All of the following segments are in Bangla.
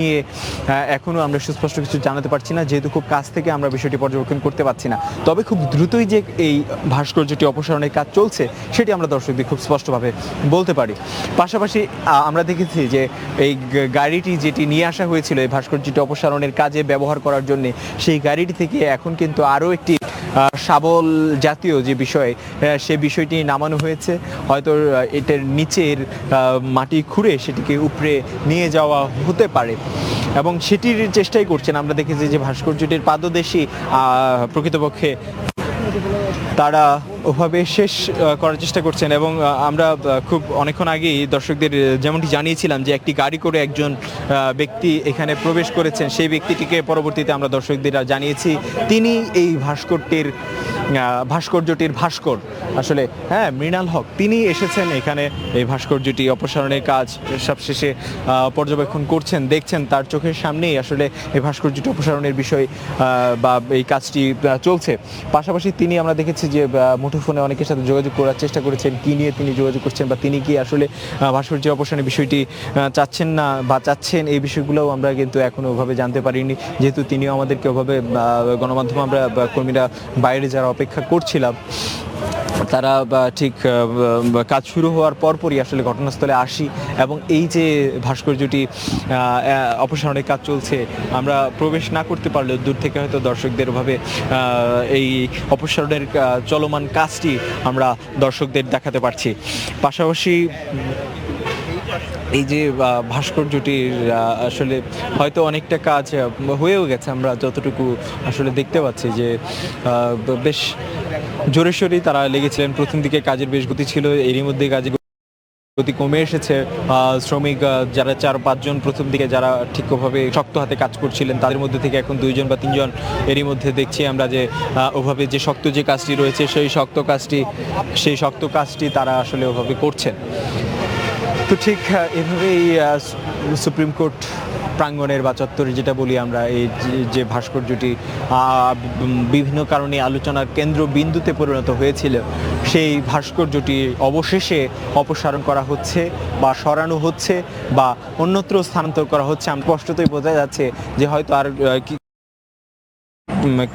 নিয়ে এখনও আমরা সুস্পষ্ট কিছু জানাতে পারছি না, যেহেতু খুব কাছ থেকে আমরা বিষয়টি পর্যবেক্ষণ করতে পারছি না। তবে খুব দ্রুতই যে এই ভাস্কর্যটি অপসারণের কাজ চলছে, সেটি আমরা দর্শকদের খুব স্পষ্টভাবে বলতে পারি। পাশাপাশি আমরা দেখেছি যে এই গাড়িটি যেটি নিয়ে আসা হয়েছিল, এই ভাস্কর্যটি অপসারণের কাজে ব্যবহার করার জন্য, সেই গাড়িটি থেকে এখন কিন্তু আরও একটি শাবল জাতীয় যে বিষয় সে বিষয়টি নামানো হয়েছে। হয়তো এটার নিচের মাটি খুঁড়ে সেটিকে উপরে নিয়ে যাওয়া হতে পারে। এবং সেটির চেষ্টাই করছেন। আমরা দেখেছি যে ভাস্কর্যটির পাদদেশী প্রকৃতপক্ষে তারা ওভাবে শেষ করার চেষ্টা করছেন এবং আমরা খুব অনেকক্ষণ আগেই দর্শকদের যেমনটি জানিয়েছিলাম যে একটি গাড়ি করে একজন ব্যক্তি এখানে প্রবেশ করেছেন, সেই ব্যক্তিটিকে পরবর্তীতে আমরা দর্শকদের জানিয়েছি। তিনি এই ভাস্করটির ভাস্কর্যটির ভাস্কর। আসলে হ্যাঁ মৃণাল হক, তিনি এসেছেন এখানে। এই ভাস্কর্যটি অপসারণের কাজ সবশেষে পর্যবেক্ষণ করছেন, দেখছেন তার চোখের সামনেই আসলে এই ভাস্কর্যটি অপসারণের বিষয় বা এই কাজটি চলছে। পাশাপাশি তিনি আমরা দেখেছি যে মুঠোফোনে অনেকের সাথে যোগাযোগ করার চেষ্টা করেছেন, কী নিয়ে তিনি যোগাযোগ করছেন বা তিনি কি আসলে ভাস্কর্য অপসারণের বিষয়টি চাচ্ছেন না বা চাচ্ছেন এই বিষয়গুলোও আমরা কিন্তু এখনও ওভাবে জানতে পারিনি। যেহেতু তিনিও আমাদেরকে ওভাবে গণমাধ্যম আমরা কর্মীরা বাইরে যারা অপেক্ষা করছিলাম তারা ঠিক কাজ শুরু হওয়ার পরপরই আসলে ঘটনাস্থলে আসি এবং এই যে ভাস্কর্যটি অপসারণের কাজ চলছে, আমরা প্রবেশ না করতে পারলেও দূর থেকে হয়তো দর্শকদের ভাবে এই অপসারণের চলমান কাজটি আমরা দর্শকদের দেখাতে পারছি। পাশাপাশি এই যে ভাস্কর্যটির আসলে হয়তো অনেকটা কাজ হয়েও গেছে। আমরা যতটুকু আসলে দেখতে পাচ্ছি যে বেশ জোরে সোরেই তারা লেগেছিলেন। প্রথম দিকে কাজের বেশ গতি ছিল, এরই মধ্যে কাজের গতি কমে এসেছে। শ্রমিক যারা চার, পাঁচজন প্রথম দিকে যারা ঠিকভাবে শক্ত হাতে কাজ করছিলেন, তাদের মধ্যে থেকে এখন দুইজন বা তিনজন এরই মধ্যে দেখছি আমরা যে ওভাবে যে শক্ত যে কাজটি রয়েছে, সেই শক্ত কাজটি, সেই শক্ত কাজটি তারা আসলে ওভাবে করছেন। তো ঠিক এভাবেই সুপ্রিম কোর্ট প্রাঙ্গণের বা চত্বরে যেটা বলি আমরা, এই যে- ভাস্কর্যটি বিভিন্ন কারণে আলোচনার কেন্দ্রবিন্দুতে পরিণত হয়েছিল, সেই ভাস্কর্যটি অবশেষে অপসারণ করা হচ্ছে বা সরানো হচ্ছে বা অন্যত্র স্থানান্তর করা হচ্ছে। আমি স্পষ্টতই বোঝা যাচ্ছে যে হয়তো আর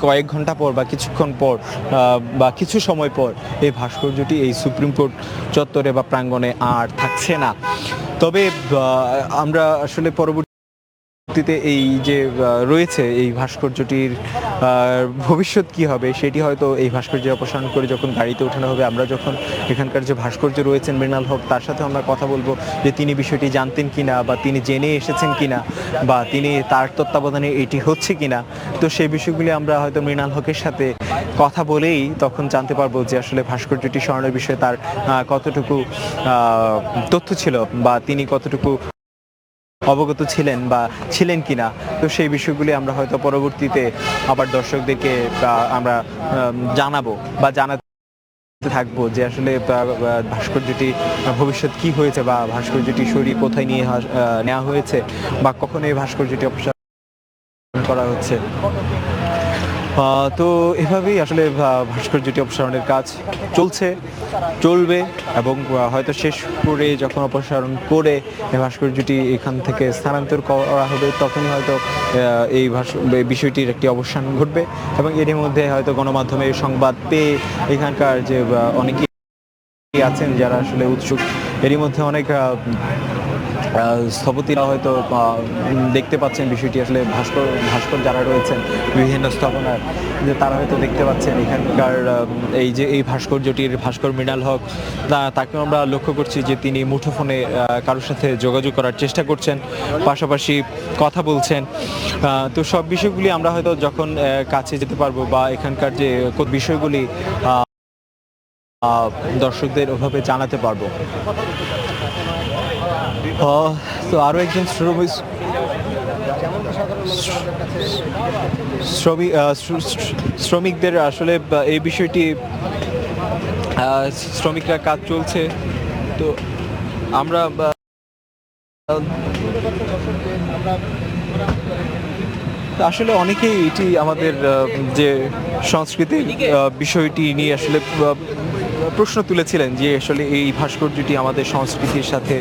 কয়েক ঘণ্টা পর বা কিছুক্ষণ পর বা কিছু সময় পর এই ভাস্কর্যটি এই সুপ্রিম কোর্ট চত্বরে বা প্রাঙ্গণে আর থাকছে না। তবে আমরা আসলে পরবর্তীতে এই যে রয়েছে এই ভাস্কর্যটির ভবিষ্যৎ কি হবে সেটি হয়তো এই ভাস্কর্য অপসারণ করে যখন গাড়িতে ওঠানো হবে, আমরা যখন এখানকার যে ভাস্কর্য রয়েছেন মৃণাল হক, তার সাথে আমরা কথা বলব যে তিনি বিষয়টি জানতেন কিনা বা তিনি জেনে এসেছেন কিনা বা তিনি তার তত্ত্বাবধানে এটি হচ্ছে কিনা। তো সেই বিষয়গুলি আমরা হয়তো মৃণাল হকের সাথে কথা বলেই তখন জানতে পারব যে আসলে ভাস্কর্যটি স্মরণের বিষয়ে তার কতটুকু তথ্য ছিল বা তিনি কতটুকু অবগত ছিলেন বা ছিলেন কিনা। তো সেই বিষয়গুলি আমরা হয়তো পরবর্তীতে আবার দর্শকদেরকে আমরা আম, জানাব বা জানাতে থাকব যে আসলে ভাস্কর্যটি ভবিষ্যৎ কি হয়েছে বা ভাস্কর্যটি শরীর কোথায় নিয়ে নেওয়া হয়েছে বা কখন এই ভাস্কর্যটি অপসারণ করা হচ্ছে। তো এভাবেই আসলে ভাস্কর্যটি অপসারণের কাজ চলছে, চলবে, এবং হয়তো শেষ করে যখন অপসারণ করে ভাস্কর্যটি এখান থেকে স্থানান্তর করা হবে, তখনই হয়তো এই বিষয়টির একটি অবসান ঘটবে, এবং এরই মধ্যে হয়তো গণমাধ্যমে সংবাদ পেয়ে এখানকার যে অনেকেই আছেন যারা আসলে উৎসুক, এরই মধ্যে অনেক স্থপতিরা হয়তো দেখতে পাচ্ছেন বিষয়টি। আসলে ভাস্কর ভাস্কর যারা রয়েছেন, বিভিন্ন স্থাপনার, যে তারা হয়তো দেখতে পাচ্ছেন এখানকার এই যে, এই ভাস্কর্যটির ভাস্কর মৃণাল হক, তা- তাকেও আমরা লক্ষ্য করছি যে তিনি মুঠোফোনে কারোর সাথে যোগাযোগ করার চেষ্টা করছেন, পাশাপাশি কথা বলছেন। তো সব বিষয়গুলি আমরা হয়তো যখন কাছে যেতে পারব বা এখানকার যে বিষয়গুলি দর্শকদের ওভাবে জানাতে পারব। তো আরও একজন শ্রমিক শ্রমিক শ্রমিকদের আসলে এই বিষয়টি শ্রমিকরা কাজ চলছে। তো আমরা আসলে অনেকেই এটি আমাদের যে সংস্কৃতির বিষয়টি নিয়ে আসলে প্রশ্ন তুলেছিলেন যে আসলে এই ভাস্কর্যটি আমাদের সংস্কৃতির সাথে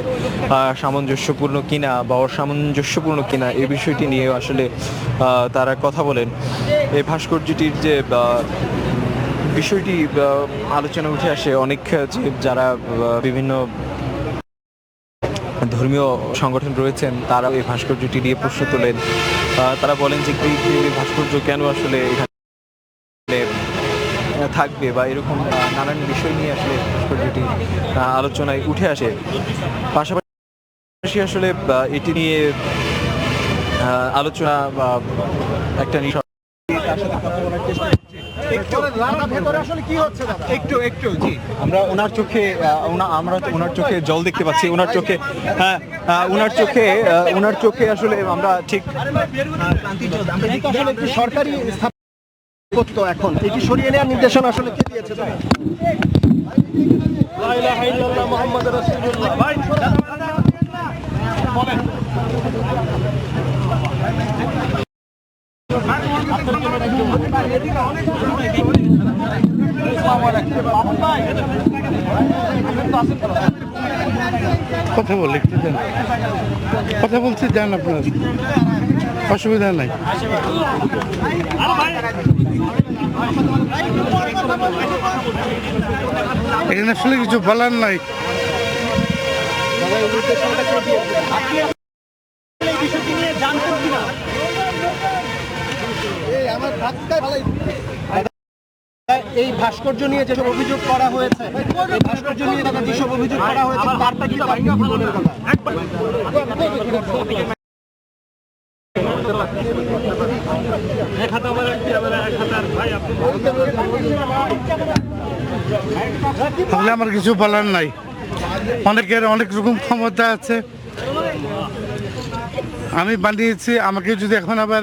সামঞ্জস্যপূর্ণ কিনা বা অসামঞ্জস্যপূর্ণ কিনা এই বিষয়টি নিয়ে আসলে তারা কথা বলেন। এই ভাস্কর্যটির যে বিষয়টি আলোচনা উঠে আসে অনেক যারা বিভিন্ন ধর্মীয় সংগঠন রয়েছেন তারা এই ভাস্কর্যটি নিয়ে প্রশ্ন তোলেন। তারা বলেন যে ভাস্কর্য কেন আসলে এখানে থাকবে বা এরকম নানান বিষয় নিয়ে আসলে ভাস্কর্যটি আলোচনায় উঠে আসে। পাশাপাশি আসলে এটি নিয়ে আলোচনা বা একটা একটু একটু জি। আমরা ওনার চোখে আমরা ওনার চোখে জল দেখতে পাচ্ছি ওনার চোখে হ্যাঁ ওনার চোখে ওনার চোখে আসলে আমরা ঠিক সরকারি স্থাপত্য এখন এটি সরিয়ে নেওয়ার নির্দেশনা আসলে কে দিয়েছে দাদা? লা কথা বল একটু দেন কথা বলছি যান আপনার। অসুবিধা নাই। এখানে আসলে কিছু বলার নাই। দাদা, এই নির্দেশনাটা কে দিয়েছে? আপনি এই বিষয়টি নিয়ে জানতেন কিনা? এই আমার ধাক্কায় ফালাই দাদা, এই ভাস্কর্য নিয়ে যেসব অভিযোগ করা হয়েছে এই ভাস্কর্য নিয়ে দাদা যেসব অভিযোগ করা হয়েছে তার প্রেক্ষিতে আপনি কি বলেন দাদা তাহলে আমার কিছু বলার নাই। অনেকের অনেক রকম ক্ষমতা আছে। আমি বানিয়েছি আমাকে যদি এখন আবার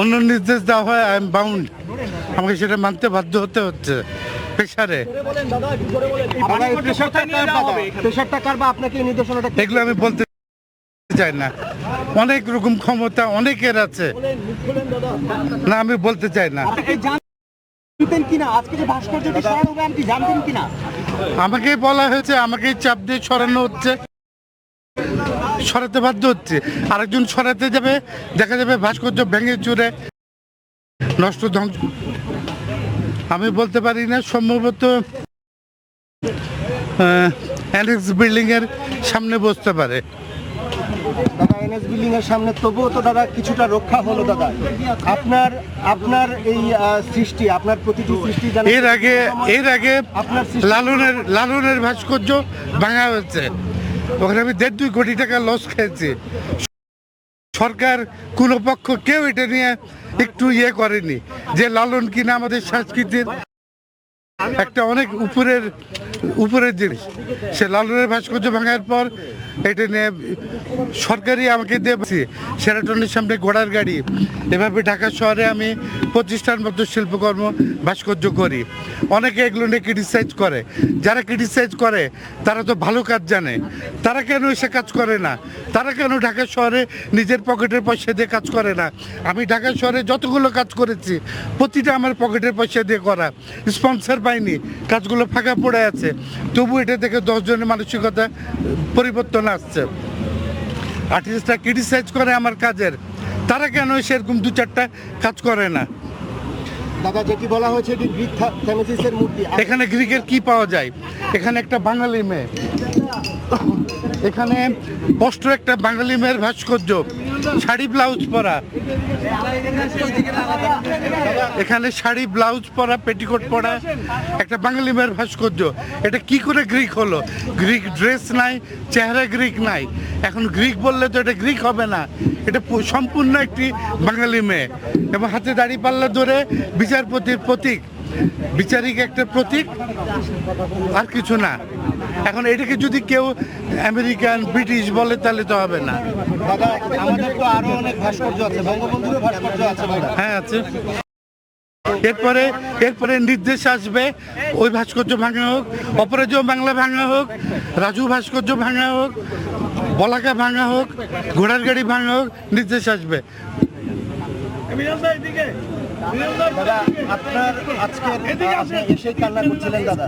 অন্য নির্দেশ দেওয়া হয় আই এম বাউন্ড আমাকে সেটা মানতে বাধ্য হতে হচ্ছে। প্রেশারে। এগুলো আমি বলতে চাই না। অনেক রকম ক্ষমতা অনেকের আছে। না আমি বলতে চাই না। আমাকে বলা হয়েছে আমাকে চাপ দিয়ে সরানো হচ্ছে। সরাতে বাধ্য হচ্ছে। আরেকজন সরাতে যাবে দেখা যাবে ভাস্কর্য ভেঙে চুরে। নষ্ট ধ্বংস। আমি বলতে পারি না সম্ভবত অ্যানেক্স বিল্ডিং এর সামনে বসতে পারে। দাদা এনএস বিল্ডিং এর সামনে তবুও তো দাদা কিছুটা রক্ষা হলো দাদা। আপনার আপনার এই সৃষ্টি আপনার প্রতিটি সৃষ্টি এর আগে এর আগে আপনার লালনের লালনের ভাস্কর্য ভাঙা হয়েছে। ওখানে আমি দেড় দুই কোটি টাকা লস খেয়েছি। সরকার কোনো পক্ষ কেউ এটা নিয়ে একটু ইয়ে করেনি। যে লালন কিনা আমাদের সংস্কৃতির একটা অনেক উপরের উপরের জিনিস। সে লালনের ভাস্কর্য ভাঙার পর এটা নিয়ে সরকারি আমাকে দিয়েছি সেরাটনের সামনে ঘোড়ার গাড়ি। এভাবে ঢাকা শহরে আমি প্রতিষ্ঠান মতো শিল্পকর্ম, ভাস্কর্য করি। অনেকে এগুলো নিয়ে ক্রিটিসাইজ করে। যারা ক্রিটিসাইজ করে, তারা তো ভালো কাজ জানে। তারা কেন এসে কাজ করে না? তারা কেন ঢাকা শহরে নিজের পকেটের পয়সা দিয়ে কাজ করে না? আমি ঢাকা শহরে যতগুলো কাজ করেছি, প্রতিটা আমার পকেটের পয়সা দিয়ে করা। স্পন্সর পাইনি কাজগুলো ফাঁকা পড়ে আছে। তবু এটা থেকে দশজনের মানসিকতা পরিবর্তন আসছে। আর্টিস্টরা ক্রিটিসাইজ করে আমার কাজের। তারা কেন সেরকম দু চারটা কাজ করে না? দাদা যেটি বলা হয়েছে এটি গ্রিক মূর্তি। এখানে গ্রিকের কি পাওয়া যায়? এখানে একটা বাঙালি মেয়ে। এখানে স্পষ্ট একটা বাঙালি মেয়ের ভাস্কর্য, শাড়ি, ব্লাউজ পরা। এখানে শাড়ি, ব্লাউজ পরা, পেটিকোট পরা, একটা বাঙালি মেয়ের ভাস্কর্য। এটা কি করে গ্রিক হলো? গ্রিক ড্রেস নাই, চেহারা গ্রিক নাই। এখন গ্রিক বললে তো এটা গ্রিক হবে না। এটা সম্পূর্ণ একটি বাঙালি মেয়ে। এবং হাতে দাড়ি পাল্লা ধরে বিচারপতির প্রতীক। বিচারিক একটা প্রতীক আর কিছু না। এখন এটাকে যদি কেউ আমেরিকান ব্রিটিশ বলে তাহলে তো হবে না। দাদা আমাদের তো আরও অনেক ভাস্কর্য আছে বঙ্গবন্ধুরও ভাস্কর্য আছে হ্যাঁ আছে। এরপরে এরপরে নির্দেশ আসবে ওই ভাস্কর্য ভাঙা হোক অপরাজয় বাংলা ভাঙা হোক রাজু ভাস্কর্য ভাঙা হোক বলাকা ভাঙা হোক ঘোড়ার গাড়ি ভাঙা হোক নির্দেশ আসবে। দাদা আপনার আজকে আপনি এসেই কান্না করছিলেন দাদা।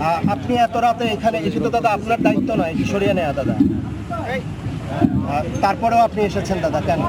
আহ, আপনি এত রাতে এখানে এসে তো দাদা আপনার দায়িত্ব নয় সরিয়ে নেয়া দাদা। তারপরেও আপনি এসেছেন দাদা কেন?